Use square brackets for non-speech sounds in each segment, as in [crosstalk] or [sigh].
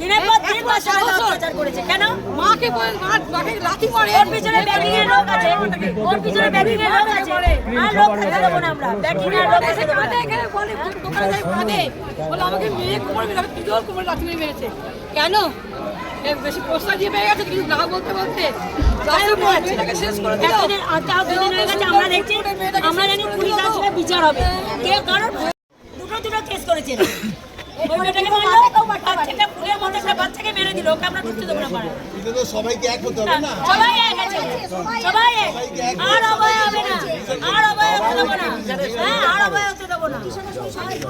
দিনের পর দিন ওর সঙ্গে অত্যাচার করেছে। কেন? মাকে মাকে লাথি মারে। ওর পিছনে ব্যাটিং এর লোক আছে। ওর পিছনে ব্যাটিং এর লোক আছে। আর লোক থাকতে দেবো না আমরা। ব্যাটিং এর লোক দেবো কাঁদে এখানে বলে দোকানে যাই কাঁদে বলে আমাকে মেয়ে কোমর মেরে আমাকে জোর কোমর লাথি মেরে মেরেছে। কেন? বেশি পোস্টার দিয়ে পেয়ে গেছে কিছু না বলতে বলতে। হয়ে আমরা দেখছি আমরা জানি পুলিশ আসলে বিচার হবে। কেউ কারণ দুটো দুটো কেস করেছে। [laughs] ওই মেয়েটাকে মারলো ফুলের মতো একটা বাচ্চাকে মেরে দিল ওকে আমরা ঢুকতে দেবো না পাড়ায়। কিন্তু তো সবাইকে এক হতে হবে না সবাই এক আছে সবাই এক আর অভয় হবে না আর অভয় হতে দেবো না হ্যাঁ আর অভয় হতে দেবো না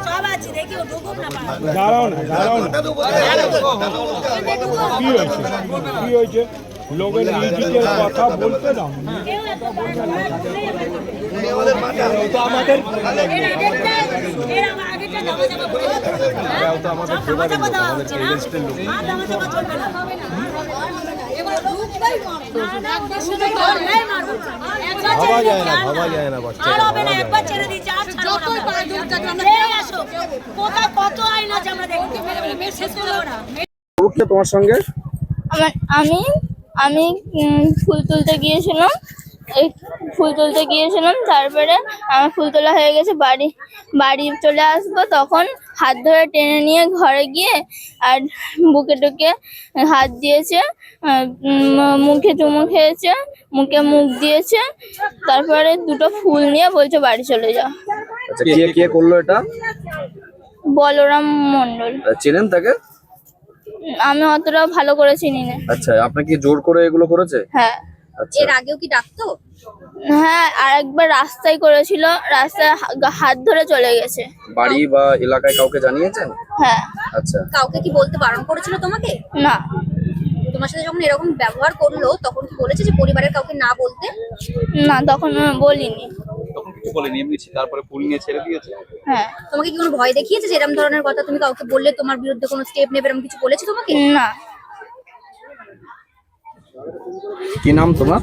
সব আছে দেখি ও ঢুকুক না পাড়ায়। দাঁড়াও না দাঁড়াও না কি হয়েছে কি হয়েছে লোকের নিজেদের কথা বলতে দাও আমাদের না। না। একবার ছেড়ে দিচ্ছি, আর যতই পারে দূর থেকে আমরা আসো। কোথায় কত আইন আছে আমরা শেষ করে তোমার সঙ্গে? আমি আমি ফুল তুলতে গিয়েছিলাম। এই ফুল তুলতে গিয়েছিলাম তারপরে আমার ফুল তোলা হয়ে গেছে বাড়ি বাড়ি চলে আসব তখন হাত ধরে টেনে নিয়ে ঘরে গিয়ে আর বুকে টুকে হাত দিয়েছে মুখে চুমু খেয়েছে মুখে মুখ দিয়েছে তারপরে দুটো ফুল নিয়ে বলছে বাড়ি চলে যাও। আচ্ছা কে কে করল এটা? বলরাম মণ্ডল। চেনেন তাকে? আমি অতটা ভালো করে চিনি না। আচ্ছা আপনাকে জোর করে এগুলো করেছে? হ্যাঁ। আচ্ছা এর আগেও কি ডাকতো? হ্যাঁ আর একবার রাস্তায় করেছিল রাস্তায় হাত ধরে চলে গেছে। বাড়ি বা এলাকায় কাউকে জানিয়েছেন? হ্যাঁ। আচ্ছা। কাউকে কি বলতে বারণ করেছিল তোমাকে? না। তোমার সাথে যখন এরকম ব্যবহার করল তখন কি বলেছে যে পরিবারের কাউকে না বলতে? না তখন বলিনি। তখন কিছু বলেনি এমনি তারপরে ফুল নিয়ে ছেড়ে দিয়েছে? হ্যাঁ। তোমাকে কি কোনো ভয় দেখিয়েছে যে এরকম ধরনের কথা? তুমি কাউকে বললে তোমার বিরুদ্ধে কোনো স্টেপ নেবে এরকম কিছু বলেছে তোমাকে? না। কি নাম তোমার?